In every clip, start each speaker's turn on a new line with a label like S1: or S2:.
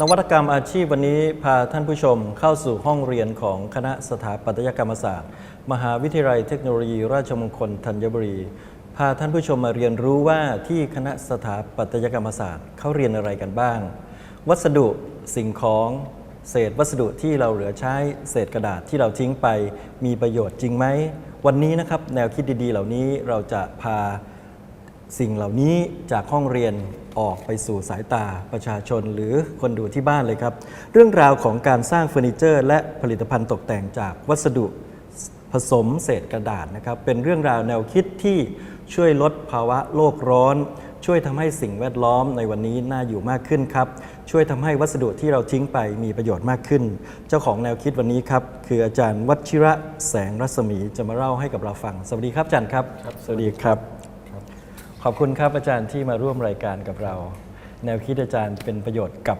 S1: นวัตกรรมอาชีพวันนี้พาท่านผู้ชมเข้าสู่ห้องเรียนของคณะสถาปัตยกรรมศาสตร์ มหาวิทยาลัยเทคโนโลยี ราชมงคลธัญบุรี พาท่านผู้ชมมาเรียนรู้ว่าที่คณะสถาปัตยกรรมศาสตร์เขาเรียนอะไรกันบ้าง วัสดุสิ่งของเศษวัสดุที่เราเหลือใช้เศษกระดาษที่เราทิ้งไป มีประโยชน์จริงไหม วันนี้นะครับแนวคิดดีๆ เหล่านี้เราจะพาสิ่งเหล่านี้จากห้องเรียน ออกไปสู่สายตาประชาชนหรือคนดูที่บ้านเลยครับ เรื่องราวของการสร้างเฟอร์นิเจอร์ และผลิตภัณฑ์ตกแต่งจากวัสดุผสมเศษกระดาษนะครับ เป็นเรื่องราวแนวคิดที่ช่วยลดภาวะโลกร้อน ช่วยทำให้สิ่งแวดล้อมในวันนี้น่าอยู่มากขึ้นครับ ช่วยทำให้วัสดุที่เราทิ้งไปมีประโยชน์มากขึ้น เจ้าของแนวคิดวันนี้ครับ คืออาจารย์วัชิระแสงรัศมีจะมาเล่าให้กับเราฟัง สวัสดีครับอาจารย์ครับ สวัสดีครับ ขอบคุณครับอาจารย์ที่มาร่วมรายการกับเรา แนวคิดอาจารย์เป็นประโยชน์กับ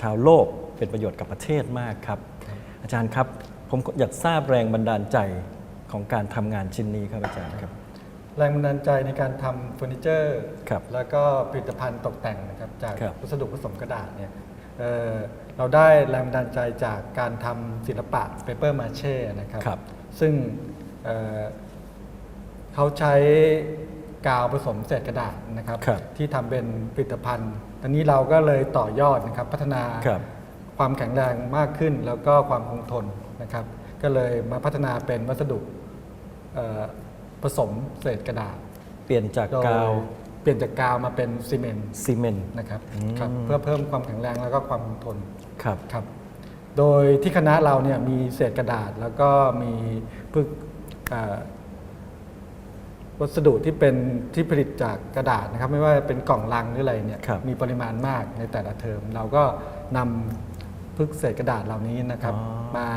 S1: ชาวโลก เป็นประโยชน์กับประเทศมากครับ อาจารย์ครับ ผมอยากทราบแรงบันดาลใจของการทำงานชิ้นนี้ครับอาจารย์ครับ
S2: แรงบันดาลใจในการทำเฟอร์นิเจอร์
S1: ครับ
S2: แล้วก็ผลิตภัณฑ์ตกแต่งนะครับจาก
S1: ครับ
S2: วัสดุผสมกระดาษเนี่ยเอ่อเราได้แรงบันดาลใจจากการทำศิลปะเปเปอร์มาเช่นะครับ
S1: ครับ
S2: ซึ่งเอ่อเขาใช้ กาวผสมเศษกระดาษนะครับ
S1: ครับ
S2: ที่ทำเป็นผลิตภัณฑ์ตอนนี้เราก็เลยต่อยอดนะครับพัฒนา
S1: ครับ
S2: ความแข็งแรงมากขึ้น แล้วก็ความคงทนนะครับ ก็เลยมาพัฒนาเป็นวัสดุเอ่อผสมเศษกระดาษ
S1: เปลี่ยนจาก
S2: โดย
S1: กาว
S2: เปลี่ยนจากกาวมาเป็นซีเมนต์
S1: ซีเมนต์
S2: นะครับ
S1: อืม
S2: ครับเพื่อเพิ่มความแข็งแรงแล้วก็ความคงทน
S1: ครับ
S2: ครับ โดยที่คณะเราเนี่ยมีเศษกระดาษแล้วก็มีพึกอ่า วัสดุที่เป็นที่ผลิตจากกระดาษนะครับ ไม่ว่าจะเป็นกล่องลังหรืออะไรเนี่ย
S1: ครับ
S2: มีปริมาณมากในแต่ละเทอม เราก็นำพึกเศษกระดาษเหล่านี้นะครับ
S1: อ๋อ
S2: มา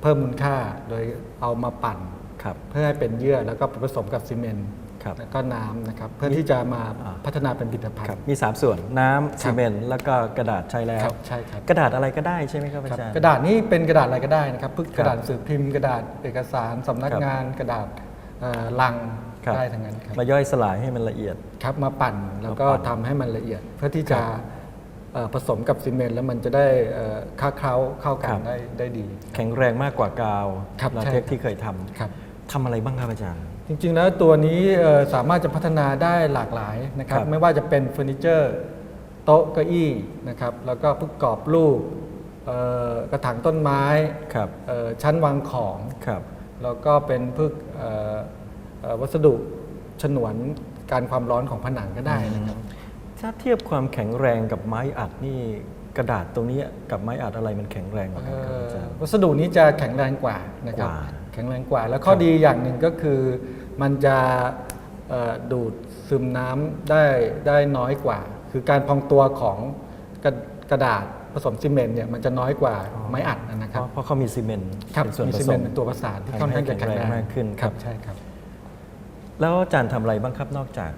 S2: เพิ่มมูลค่าโดยเอามาปั่น
S1: ครับ
S2: เพื่อให้เป็นเยื่อแล้วก็ผสมกับซีเมนต์
S1: ครับ
S2: แล้วก็น้ำนะครับ เพื่อที่จะมา
S1: อ่า
S2: พัฒนาเป็นผลิตภัณ
S1: ครับ
S2: ฑ์
S1: มี 3 ส่วนน้ำซีเมนต์แล้วก็กระดาษใช้แล้
S2: ควรับใช่ครับ
S1: กระดาษอะไรก็ได้ใช่ไหมครับอา
S2: ครับ
S1: จารย์
S2: กระดาษนี้เป็นกระดาษอะไรก็ได้นะครับพึก
S1: ครับ
S2: กระดาษหนังสือพิมพ์กระดาษเอกสารสำนัก
S1: ครับ
S2: งานกระดาษเอ่อลัง
S1: ครับ
S2: ได้ทั้งนั้นครับ
S1: มาย่อยสลายให้มันละเอียด
S2: ครับมาปั่นแล้วก็
S1: มาปั่น
S2: ทำให้มันละเอียด เพื่อที่จะเอ่อผสมกับซีเมนต์แล้วมันจะได้เอ่อค้าเคล้าเข้ากันได้ได้ดี
S1: แข็งแรงมากกว่ากาว
S2: ครับ
S1: ลา
S2: ใช่
S1: เทค
S2: ครับ
S1: ที่เคยทำ
S2: ครับ
S1: ทำอะไรบ้างครับอาจารย์
S2: จริง ๆ แล้วตัวนี้เอ่อสามารถจะพัฒนาได้หลากหลายนะครับ
S1: ครับ
S2: ไม่ว่าจะเป็นเฟอร์นิเจอร์โต๊ะเก้าอี้นะครับแล้วก็พวกกรอบรูปเอ่อกระถางต้นไม้
S1: ครับ
S2: เอ่อชั้นวางของ
S1: ครับ
S2: แล้วก็เป็นพวกเอ่อเอ่อ วัสดุฉนวนการความร้อนของผนังก็ได้นะครับ
S1: ถ้าเทียบความแข็งแรงกับไม้อัดนี่กระดาษตรงนี้กับไม้อัดอะไรมันแข็งแรงกว่ากันครับอาจารย์
S2: วัสดุนี้จะแข็งแรงกว่านะครับ
S1: กว่า
S2: แข็งแรงกว่า แล้วข้อดีอย่างหนึ่งก็คือมันจะเอ่อดูดซึมน้ำได้ได้น้อยกว่า คือการพองตัวของกระกระดาษผสมซีเมนต์เนี่ยมันจะน้อยกว่าไม้อัดนะค
S1: เพ
S2: รับ
S1: ราะเพราะเขามีซีเมนต์
S2: ครับ
S1: เป็นส่วน
S2: มี
S1: ผ
S2: ซี
S1: ส
S2: เมน
S1: ม
S2: ต์เป็นตัวประสานที่
S1: ทำให้
S2: ค่อนข้างจะแข็งแรง
S1: แข็งแรงมากขึ้นครับ
S2: ใช่ครับ
S1: แล้วอาจารย์ทำอะไรบ้างครับนอกจาก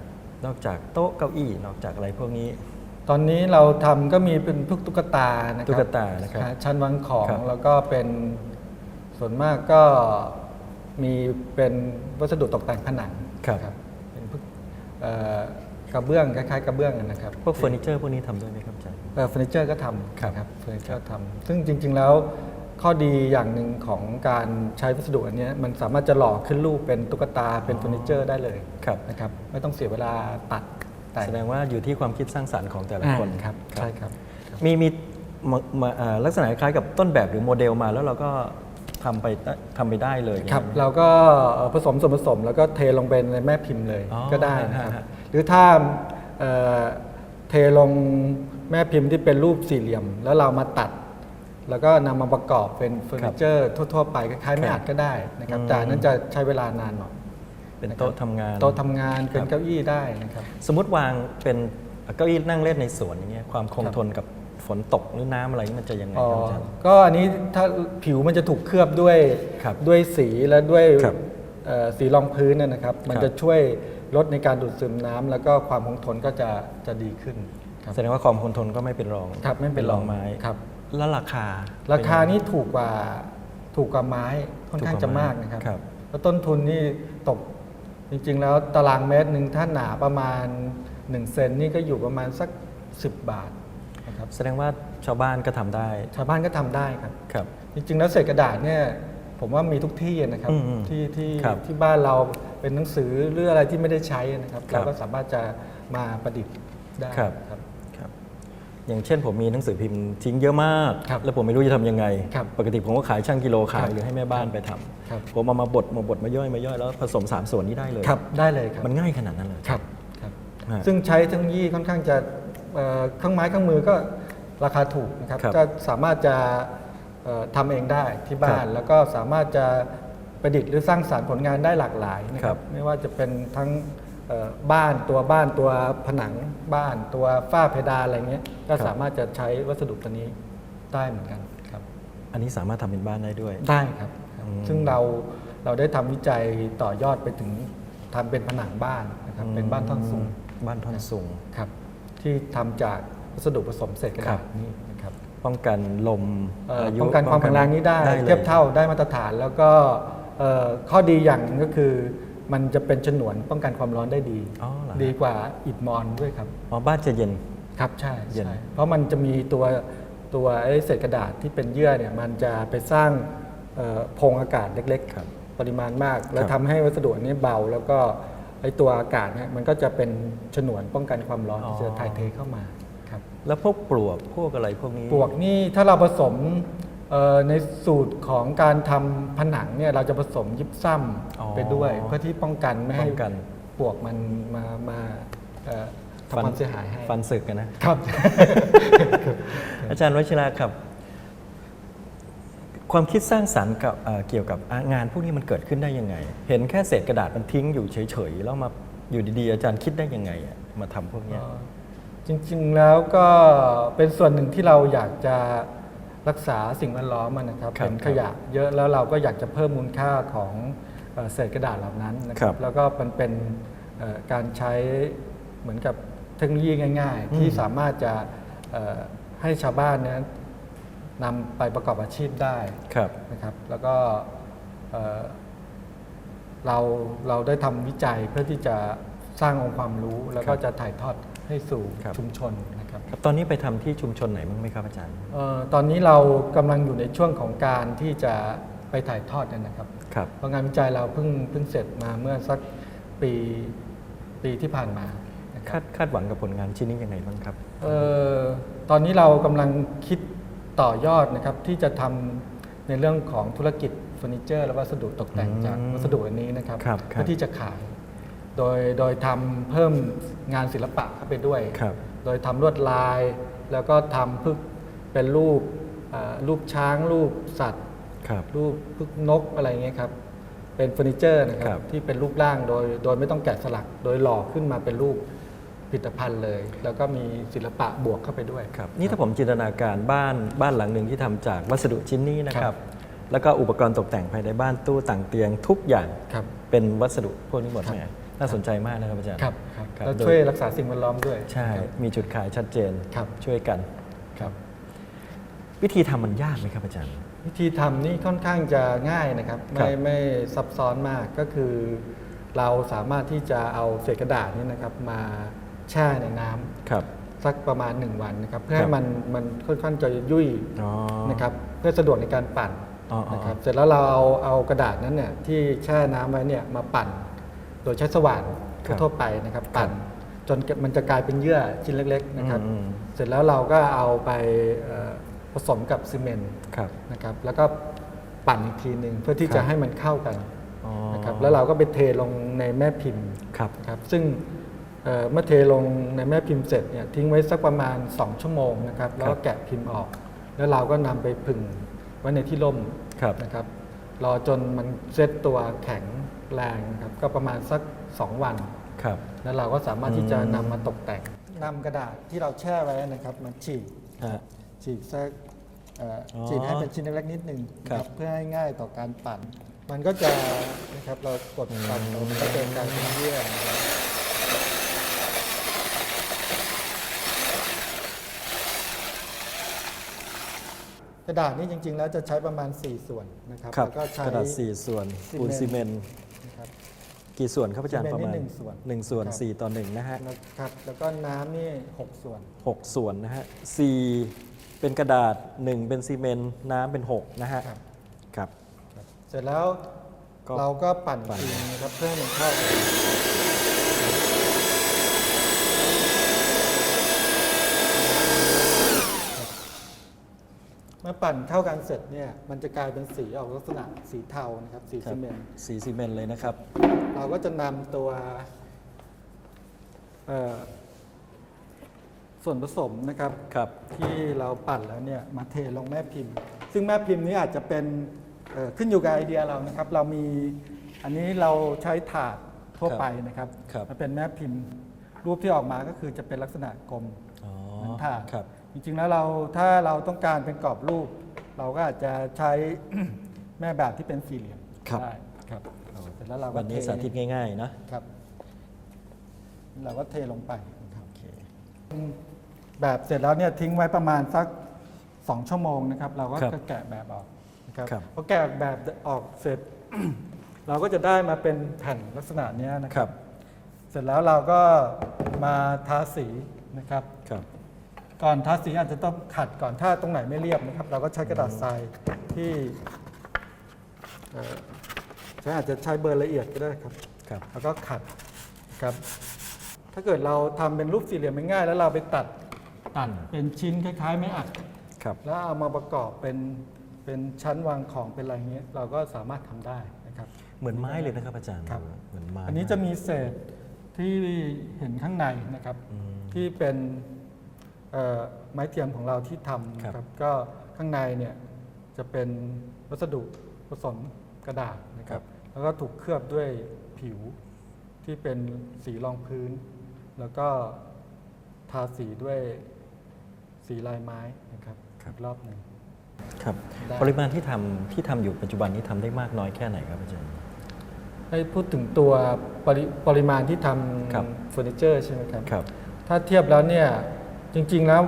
S1: นอกจากโต๊ะเก้าอี้นอกจากอะไรพวกนี้
S2: ตอนนี้เราทำก็มีเป็นพวกตุ๊กตานะครับ
S1: ตุ๊กตานะครับ
S2: ชั้นวางของ
S1: ครับ
S2: แล้วก็เป็นส่วนมากก็มีเป็นวัสดุตกแต่งผนัง
S1: ครับ
S2: เป็นพวกเอ่อกระเบื้องคล้ายๆกระเบื้องนะครับ
S1: พวกเฟอร์นิเจอร์พวกนี้ทำด้วยไหมครับอาจารย์
S2: เอ่อเฟอร์นิเจอร์ก็ทำ
S1: ครับ
S2: นะครับ เฟอร์นิเจอร์ทำซึ่งจริง ๆ แล้ว ข้อดีอย่างหนึ่งของการใช้วัสดุอันเนี้ยมันสามารถจะหล่อขึ้นรูปเป็นตุ๊กตาเป็นเฟอร์นิเจอร์ได้เลย
S1: ครับ
S2: นะครับ ไม่ต้องเสียเวลาตัดแต่ง
S1: แสดงว่าอยู่ที่ความคิดสร้างสรรค์ของแต่ละคน
S2: อ่าครับใช่ครับ
S1: มีมีมามาอ่าลักษณะคล้ายกับต้นแบบหรือโมเดลมาแล้วเราก็ทำไปทำไปได้เลย
S2: ครับ
S1: อย่างนี้
S2: เราก็เอ่อผสมส่วนผสมแล้วก็เทลงไปในแม่พิมพ์เลย
S1: อ๋อ
S2: ก็ได้นะครับ
S1: ฮะฮะ
S2: หรือถ้าเอ่อเทลงแม่พิมพ์ที่เป็นรูปสี่เหลี่ยม แล้วเรามาตัด แล้วก็นำมาประกอบเป็นเฟอร์นิเจอร์ทั่ว ๆ ไปคล้ายๆไม่อัดก็ได้นะครับ
S1: อืม
S2: แต่อันนั้นจะใช้เวลานานหน่อย
S1: เป็นโต๊ะทำงาน
S2: โต๊ะทำงานเป็
S1: คนรับ
S2: เก้าอี้ได้นะครับ
S1: สมมติวางเป็นเก้าอี้นั่งเล่นในสวนอย่างเงี้ยความคง
S2: ครับ
S1: ทนกับฝนตกหรือน้ำอะไรนี่มันจะยังไง
S2: อ๋อ
S1: ครับอาจารย์
S2: ก็อันนี้ถ้าผิวมันจะถูกเคลือบด้วย
S1: ครับ
S2: ด้วยสีและด้วย
S1: ครับ
S2: เอ่อสีรองพื้นเนยนะครับ มัน
S1: ครับ
S2: จะช่วยลดในการดูดซึมน้ำแล้วก็ความคงทนก็จะจะดีขึ้นครับ
S1: แสดงว่าความคงทนก็ไม่เป็นรอง
S2: ครับไม่เป็นรอง
S1: ไม้
S2: ครับ
S1: แล้วราคา
S2: ราคานี้ถูกกว่าถูกกว่าไม้ค่อนข้างจะมากนะครับ
S1: ครับ
S2: แล้วต้นทุนนี่ตกจริง ๆ แล้วตารางเมตรหนึ่งถ้าหนาประมาณ 1 เซนนี่ก็อยู่ประมาณสัก 10 บาทนะครับ
S1: แสดงว่าชาวบ้านก็ทำได้
S2: ชาวบ้านก็ทำได้ครับ
S1: ครับ
S2: จริง ๆ แล้วเศษกระดาษเนี่ยผมว่ามีทุกที่นะครับ
S1: อืมอืม
S2: ที่ที่
S1: ครับ
S2: ที่บ้านเราเป็นหนังสือหรืออะไรที่ไม่ได้ใช้นะครับ
S1: ครับ
S2: เราก็สามารถจะมาประดิษฐ์ได้
S1: ครับ
S2: ครับ
S1: ครับ อย่างเช่นผมมีหนังสือพิมพ์ทิ้งเยอะมาก
S2: ครับ
S1: แล้วผมไม่รู้จะทำยังไง
S2: ครับ
S1: ปกติผมก็ขายช่างกิโลขา
S2: ครั
S1: ย
S2: บ
S1: หรือให้แม่บ้านไปทำ
S2: ครับ
S1: ผมเอามาบดมาบดมาย่อยมาย่อยแล้วผสมสามส่วนนี้ได้เลย
S2: ครับได้เลยครับ
S1: มันง่ายขนาดนั้นเลย
S2: ครับครับ
S1: ฮะ
S2: ซึ่งใช้เทคโนโลยีค่อนข้างจะเอ่อเครื่องไม้เครื่องมือก็ราคาถูกนะครับ
S1: ครับ
S2: ก็สามารถจะเอ่อทำเองได้ที่บ้า
S1: ครั
S2: น
S1: บ
S2: แล้วก็สามารถจะประดิษฐ์หรือสร้างสารรค์ผลงานได้หลากหลายนะค
S1: ครั
S2: รับบไม่ว่าจะเป็นทั้งเอ่อ บ้านตัวบ้านตัวผนังบ้านตัวฝ้าเพดานอะไรเงี้ยก็สามารถจะใช้วัสดุตัวนี้ได้เหมือนกันครับ
S1: อันนี้สามารถทำเป็นบ้านได้ด้วย
S2: ได้ครับครับ
S1: อืม
S2: ซึ่งเราเราได้ทำวิจัยต่อยอดไปถึงทำเป็นผนังบ้านนะครับเป็นบ้านท่อนสูง
S1: บ้านท่อนสูง
S2: ครับ ที่ทำจากวัสดุผสมเศษกระ
S1: ครั
S2: ดา
S1: บ
S2: ษนี่นะครับ
S1: ป้องกันลม
S2: เอ่อ
S1: อายุ
S2: ป้องกันความแข็งแรงนี้ได้
S1: ล
S2: เทียบเท่าได้มาตรฐานแล้วก็เอ่อข้อดีอย่างหนึงก็คือ มันจะเป็นฉนวนป้องกันความร้อนได้ดี
S1: อ๋อเหรอ
S2: ดีกว่าอิฐมอนด้วยครับ
S1: อ๋อบ้านจะเย็น
S2: ครับใช่
S1: เย็น
S2: ใช่เพราะมันจะมีตัวตัวไอ้เศษกระดาษที่เป็นเยื่อเนี่ยมันจะไปสร้างเอ่อโพรงอากาศเล็ก
S1: ครับ
S2: ๆปริมาณมาก แล้ว
S1: ครับ
S2: ทำให้วัสดุนี้เบา แล้วก็ไอ้ตัวอากาศเนี่ยมันก็จะเป็นฉนวนป้องกันความร้อนที่จะถ่ายเทเข้ามาครับ
S1: แล้วพวกปลวกพวกอะไรพวกนี้
S2: ปลวกนี่ถ้าเราผสมเอ่อ ในสูตรของการทำผนังเนี่ยเราจะผสมยิบซ้
S1: อ๋อำ
S2: ไปด้วย เพื่อที่ป้องกันไม่ให้
S1: ป้องกัน
S2: ปลวกมันมามาเอ่อทำความเสียหายให้
S1: ฟันศึกกันนะ
S2: ครับ
S1: อาจารย์วชิราครับ ความคิดสร้างสรรค์กับเอ่อเกี่ยวกับอะงานพวกนี้มันเกิดขึ้นได้ยังไง เห็นแค่เศษกระดาษมันทิ้งอยู่เฉยๆแล้วมาอยู่ดีๆ อาจารย์คิดได้ยังไงอะมาทำพวกเนี้ย
S2: จริงๆแล้วก็เป็นส่วนหนึ่งที่เราอยากจะ รักษาสิ่งแวดล้อมอะนะครับ
S1: ครับ
S2: เป็นขยะเยอะแล้วเราก็อยากจะเพิ่มมูลค่าของเอ่อเศษกระดาษเหล่านั้นนะค
S1: ครั
S2: รับบแล้วก็มันเป็นเอ่อการใช้เหมือนกับเทคโนโลยีง่าย
S1: อืม
S2: ๆที่สามารถจะเอ่อให้ชาวบ้านเนั้นนำไปประกอบอาชีพได้
S1: ครับ
S2: นะครับ แล้วก็เอ่อเราเราได้ทำวิจัยเพื่อที่จะสร้างองค์ความรู้ แล้วก็
S1: ครับ
S2: จะถ่ายทอดให้สู่
S1: ครับ
S2: ชุมชนนะ ครับ
S1: ครับ ตอนนี้ไปทำที่ชุมชนไหนบ้างไหมครับอาจารย์
S2: เอ่อตอนนี้เรากำลังอยู่ในช่วงของการที่จะไปถ่ายทอดเนี่ยนะครับ
S1: ครับ
S2: เพราะงานวิจัยเราเพิ่งเพิ่งเสร็จมาเมื่อสักปีปีที่ผ่านมานะค
S1: ครับาดคาดหวังกับผลงานชิ้นนี้ยังไงบ้างครับ
S2: เอ่อตอนนี้เรากำลังคิดต่อยอดนะครับที่จะทำในเรื่องของธุรกิจเฟอร์นิเจอร์และวัสดุตกแต่ง
S1: อืม
S2: จากวัสดุอันนี้นะครับ
S1: ครับครับ
S2: เพื่อที่จะขาย โดยโดยทำเพิ่มงานศิลปะเข้าไปด้วย
S1: ครับ
S2: โดยทำลวดลาย แล้วก็ทำพึกเป็นรูปเอ่อรูปช้างรูปสัตว์
S1: ครับ
S2: รูปพึกนกอะไรเงี้ยครับเป็นเฟอร์นิเจอร์นะค
S1: ครั
S2: รับบที่เป็นรูปร่างโดยโดยไม่ต้องแกะสลัก โดยหล่อขึ้นมาเป็นรูปผลิตภัณฑ์เลย แล้วก็มีศิลปะบวกเข้าไปด้วย
S1: ครับนี่ถ้าผมจินตนาการบ้านบ้านหลังหนึ่งที่ทำจากวัสดุชิ้นนี้นะค
S2: ครั
S1: รับ
S2: บ
S1: แล้วก็อุปกรณ์ตกแต่งภายในบ้านตู้ต่างเตียงทุกอย่าง
S2: ครับ
S1: เป็นวัสดุพวกนี้หมด
S2: ครับ
S1: แหม น่าสนใจมากนะครับอาจารย์
S2: ครับครับ
S1: ครับ
S2: แล้ว
S1: โดย
S2: ช่วยรักษาสิ่งแวดล้อมด้วย
S1: ใช่
S2: ครับ
S1: มีจุดขายชัดเจน
S2: ครับ
S1: ช่วยกัน
S2: ครับ
S1: วิธีทำมันยากไหมครับอาจารย์
S2: วิธีทำนี่ค่อนข้างจะง่ายนะครับ
S1: ครั
S2: ไม่
S1: บ
S2: ไม่ซับซ้อนมากก็คือ เราสามารถที่จะเอาเศษกระดาษนี่นะครับมาแช่ในน้ำ
S1: ครับ
S2: สักประมาณ 1 วันนะครับ เพื่อ
S1: ครั
S2: ให้
S1: บ
S2: มันมันค่อนข้างจะยุ่ย
S1: อ๋อ
S2: นะครับเพื่อสะดวกในการปั่น
S1: อ๋ออ๋อ
S2: นะครับเสร็จแล้วเราเอาเอากระดาษนั้นเนี่ยที่แช่น้ำไว้เนี่ยมาปั่น โดยใช้สว่าน
S1: ครับ
S2: ทั่วๆไปนะครับปั่นจนมันจะกลายเป็นเยื่อชิ้นเล็ก ๆ นะครับ
S1: อืม
S2: เสร็จแล้วเราก็เอาไปเอ่อผสมกับซีเมนต์
S1: ครับ
S2: นะครับแล้วก็ปั่นอีกทีหนึ่งเพื่อที่
S1: ครั
S2: จะ
S1: บ
S2: ให้มันเข้ากัน
S1: อ๋อ
S2: นะครับแล้วเราก็ไปเทลงในแม่พิมพ์
S1: ครับ
S2: นะครับซึ่งเอ่อเมื่อเทลงในแม่พิมพ์เสร็จเนี่ยทิ้งไว้สักประมาณ 2 ชั่วโมงนะครับแล้วก็แกะพิมพ์ออก แล้วเราก็นำไปผึ่งไว้ในที่ร่ม
S1: ครับ
S2: นะครับรอจนมันเซตตัวแข็ง แรงครับก็ประมาณสัก 2 วัน
S1: ครับ
S2: แล้วเราก็สามารถที่จะ
S1: อืม
S2: นำมาตกแต่งนำกระดาษที่เราแช่ไว้นะครับมาฉีก
S1: ฮะ
S2: ฉีกสักเอ่ออ
S1: อ
S2: ฉีกให้เป็นชิ้นเล็กๆนิดนึงนะค
S1: ครั
S2: รับบ เพื่อให้ง่ายต่อการปั่น มันก็จะนะครับเรากดปั่น
S1: อืม
S2: มันก็เป็นการเป็นเยื่อนะครับกระดาษนี่จริงๆ แล้วจะใช้ประมาณ 4 ส่วนนะครับ
S1: ครับ
S2: แล้วก็ใช้
S1: กระดาษสี่ส่วน
S2: ซีเมนต์
S1: ปูนซีเมนต์
S2: นะครับ
S1: กี่กี่ส่วนครับอาจารย์
S2: ซี
S1: ประ
S2: เมนต์
S1: มาณ
S2: นี่หนึ่งส่วน
S1: หนึ่งส่วน
S2: ครับ
S1: สี่ต่อหนึ่งนะฮะ
S2: แล้วครับแล้วก็น้ำนี่6ส่วน
S1: หกส่วนนะฮะสี่เป็นกระดาษหนึ่งเป็นซีเมนต์น้ำเป็นหกนะฮะ
S2: ครับ
S1: ครับ
S2: เสร็จแล้ว
S1: ก็
S2: เราก็ปั่น
S1: ปั่น
S2: ฟิล์มนะครับเพื่อให้มันเข้ากัน เมื่อปั่นเข้ากันเสร็จเนี่ยมันจะกลายเป็นสีออกลักษณะสีเทานะครับสี
S1: ครั
S2: ซี
S1: บ
S2: เมนต์
S1: สีซีเมนต์เลยนะครับ
S2: เราก็จะนำตัวเอ่อส่วนผสมนะครับ
S1: ครับ
S2: ที่เราปั่นแล้วเนี่ยมาเทลงแม่พิมพ์ ซึ่งแม่พิมพ์นี้อาจจะเป็นเอ่อขึ้นอยู่กับไอเดียเรานะครับ เรามีอันนี้เราใช้ถาดทั่ว
S1: ครับ
S2: ไปนะครับ
S1: ครับ
S2: มันเป็นแม่พิมพ์ รูปที่ออกมาก็คือจะเป็นลักษณะกลม
S1: อ๋อ
S2: เหมือนถาด
S1: ครับ
S2: จริงๆแล้วเราถ้าเราต้องการเป็นกรอบรูป เราก็อาจจะใช้แม่แบบที่เป็นสี่เหลี่ยม
S1: ครับ
S2: ได้ครับเสร็จแล้วเราก็
S1: วันนี้
S2: เท
S1: สาธิตง่ายๆนะครับ
S2: เราก็เทลงไปนะครับ
S1: โอเค
S2: แบบเสร็จแล้วเนี่ยทิ้งไว้ประมาณสัก2ชั่วโมงนะครับ เราก็
S1: ครับ
S2: จะแกะแบบออกนะครับ
S1: ครับ
S2: พอแกะแบบออกเสร็จ เราก็จะได้มาเป็นแผ่นลักษณะเนี้ยนะ
S1: ค
S2: ค
S1: รั
S2: รับบเสร็จแล้วเราก็มาทาสีนะครับ
S1: ครับ
S2: ก่อนทาสีอาจจะต้องขัดก่อนถ้าตรงไหนไม่เรียบนะครับ เราก็ใช้กระดาษทรายที่เอ่อใช้อาจจะใช้เบอร์ละเอียดก็ได้ครับ
S1: ครับ
S2: แล้วก็ขัดครับ ถ้าเกิดเราทำเป็นรูปสี่เหลี่ยมง่ายๆแล้วเราไปตัดตัดเป็นชิ้นคล้าย ๆ ไม้อัด
S1: ครับ
S2: แล้วเอามาประกอบเป็นเป็นชั้นวางของเป็นอะไรเงี้ยเราก็สามารถทำได้นะครับ
S1: เหมือนไม้เลยนะครับอาจารย์
S2: ครับ
S1: เหมือนไม้
S2: อันนี้จะมีเศษที่เห็นข้างในนะครับ
S1: อืม
S2: ที่เป็นเอ่อ ไม้เทียมของเราที่ทำนะครับก็ข้างในเนี่ยจะเป็นวัสดุผสมกระดาษนะครับแล้วก็ถูกเคลือบด้วยผิวที่เป็นสีรองพื้น แล้วก็ทาสีด้วยสีลายไม้นะครับอีกรอบหนึ่ง
S1: ครับ
S2: ได้
S1: ปริมาณที่ทำที่ทำอยู่ปัจจุบันนี้ทำได้มากน้อยแค่ไหนครับอาจารย์
S2: ให้พูดถึงตัวปริปริมาณที่ท
S1: ครับำ
S2: เฟอร์นิเจอร์ใช่ไหมครับ
S1: ครับ
S2: ถ้าเทียบแล้วเนี่ย จริง ๆ แล้ว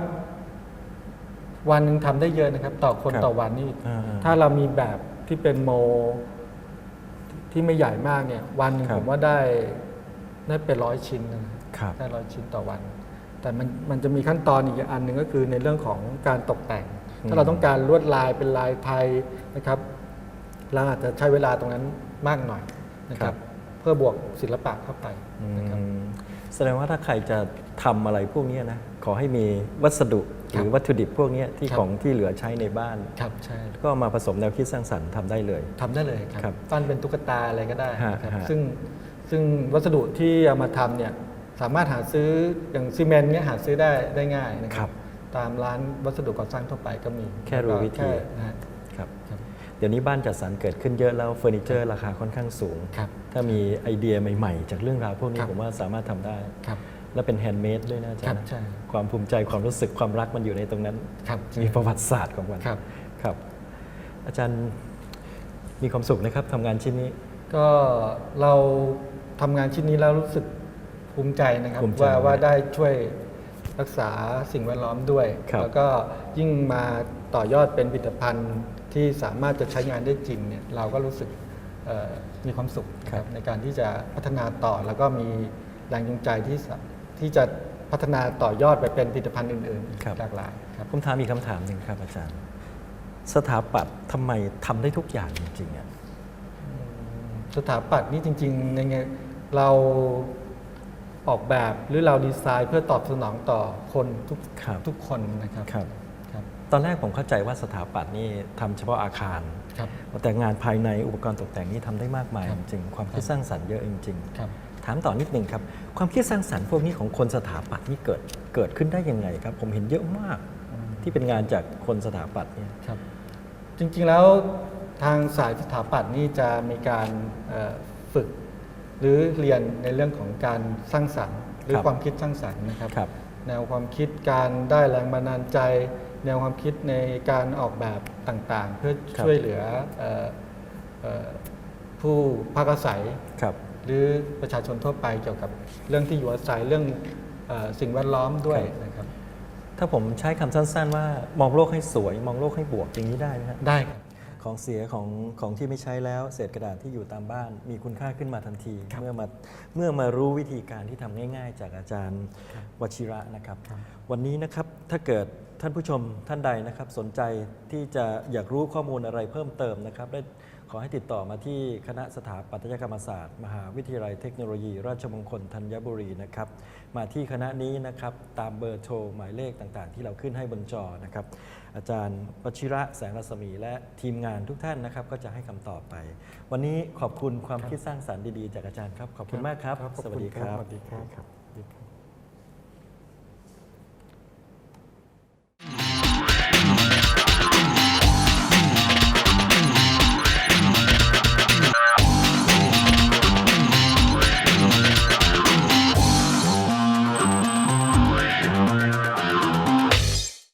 S2: วันหนึ่งทำได้เยอะนะครับ ต่อคน
S1: ครับ
S2: ต่อวันนี่
S1: อ่าๆ
S2: ถ้าเรามีแบบที่เป็นโมที่ไม่ใหญ่มากเนี่ย วันหนึ่ง
S1: ครับ
S2: ผมว่าได้ได้เป็นร้อยชิ้นนะครับได้ร้อยชิ้นต่อวัน แต่มันมันจะมีขั้นตอนอีกอันหนึ่งก็คือในเรื่องของการตกแต่ง
S1: อืม
S2: ถ้าเราต้องการลวดลายเป็นลายไทยนะครับ เราอาจจะใช้เวลาตรงนั้นมากหน่อยนะครับ เพื่อบวกศิลปะเข้าไปนะครับ
S1: อืม แสดงว่าถ้าใครจะทำอะไรพวกเนี้ยนะขอให้มีวัสดุหรือวัตถุดิบพวกเนี้ยที่
S2: ครับ
S1: ของที่เหลือใช้ในบ้าน
S2: ครับใช่
S1: ก็มาผสมแนวคิดสร้างสรรค์ทำได้เลย
S2: ทำได้เลยครับ
S1: ครับ
S2: ปั้นเป็นตุ๊กตาอะไรก็ได้นะครับ
S1: ฮะฮะ
S2: ซึ่งซึ่งวัสดุที่เอามาทำเนี่ยสามารถหาซื้ออย่างซีเมนต์เนี่ยหาซื้อได้ได้ง่ายนะค
S1: ครั
S2: รับบตามร้านวัสดุก่อสร้างทั่วไปก็มี
S1: แค่รู้วิธี เดี๋ยวนี้บ้านจัดสรรเกิดขึ้นเยอะแล้วเฟอร์นิเจอร์ราคาค่อนข้างสูง
S2: ครับ
S1: ถ้ามีไอเดียใหม่ ๆ จากเรื่องราวพวกนี้
S2: ครับ
S1: ผมว่าสามารถทำได้
S2: ครับ
S1: และเป็นแฮนด์เมดด้วยนะอาจารย์
S2: ครับ
S1: นะ
S2: ใช่
S1: ความภูมิใจความรู้สึกความรักมันอยู่ในตรงนั้น
S2: ครับ
S1: มีประวัติศาสตร์ของมัน
S2: ครับ
S1: ครับ อาจารย์มีความสุขนะครับทำงานชิ้นนี้
S2: ก็เราทำงานชิ้นนี้แล้วรู้สึกภูมิใจนะครับ
S1: ภูมิใจ
S2: ว่าว่าได้ช่วยรักษาสิ่งแวดล้อมด้วย
S1: ครับ
S2: แล้วก็ยิ่งมาต่อยอดเป็นผลิตภัณฑ์ ที่สามารถจะใช้งานได้จริงเนี่ยเราก็รู้สึกเอ่อมีความสุขนะครับในการที่จะพัฒนาต่อแล้วก็มีแรงจูงใจที่สะที่จะพัฒนาต่อยอดไปเป็นผลิตภัณฑ์อื่น
S1: ครับ
S2: ๆหลากหลายครับ
S1: ผมถามอีกคำถามหนึ่งครับอาจารย์ สถาปัตย์ทำไมทำได้ทุกอย่างจริงๆอะ
S2: สถาปัตย์นี่จริงๆในไงเราออกแบบหรือเราดีไซน์เพื่อตอบสนองต่อคนทุก
S1: ครับ
S2: ทุกคนนะครับ
S1: ครับ
S2: ครับ
S1: ตอนแรกผมเข้าใจว่าสถาปัตย์นี่ทำเฉพาะอาคาร
S2: ครับ
S1: แต่งานภายในอุปกรณ์ตกแต่งนี่ทำได้มากมาย
S2: ครั
S1: จ
S2: บ
S1: ริงๆความคิด
S2: ครับ
S1: สร้างสรรค์เยอะจริง
S2: ครับ
S1: ๆถามต่อนิดนึงครับ ความคิดสร้างสรรค์พวกนี้ของคนสถาปัตย์นี่เกิดเกิดขึ้นได้ยังไงครับ ผมเห็นเยอะมากที่เป็นงานจากคนสถาปัตย์เนี่ย
S2: ครับ จริงๆแล้วทางสายสถาปัตย์นี่จะมีการเอ่อฝึก หรือเรียนในเรื่องของการสร้างสรรค์ หรือ
S1: ครับ
S2: ความคิดสร้างสรรค์นะครับ
S1: ครับ
S2: แนวความคิดการได้แรงบันดาลใจ แนวความคิดในการออกแบบต่างๆ เพื่อ
S1: ครับ
S2: ช่วยเหลือเอ่อเอ่อผู้พักอาศัย
S1: ครับ
S2: หรือประชาชนทั่วไปเกี่ยวกับเรื่องที่อยู่อาศัยเรื่องเออสิ่งแวดล้อมด้วย
S1: ครับ
S2: นะครับ
S1: ถ้าผมใช้คำสั้น ๆ ว่ามองโลกให้สวย มองโลกให้บวกอย่างนี้ได้ไหมครับ
S2: ได้ครับ
S1: ขของเสียของของที่ไม่ใช้แล้วเศษกระดาษที่อยู่ตามบ้าน มีคุณค่าขึ้นมาทันที เมื่อมาเมื่อมารู้วิธีการที่ทำง่าย ๆ จากอาจารย์วชิระนะครับ วันนี้นะครับถ้าเกิด ท่านผู้ชมท่านใดนะครับสนใจที่จะอยากรู้ข้อมูลอะไรเพิ่มเติมนะครับได้ขอให้ติดต่อมาที่คณะสถาปัตยกรรมศาสตร์ มหาวิทยาลัยเทคโนโลยี ราชมงคลธัญบุรีนะครับมาที่คณะนี้นะครับตามเบอร์โทรหมายเลขต่างๆ ที่เราขึ้นให้บนจอนะครับอาจารย์วชิระแสงรัศมี และทีมงานทุกท่านนะครับก็จะให้คำตอบไป วันนี้ขอบคุณความคิดสร้างสรรค์ดีๆ จากอาจารย์ครับขอบคุณมากครับ
S2: ขอบ
S1: สวัส
S2: ณ
S1: ดีครับ
S2: สวัสดีครับ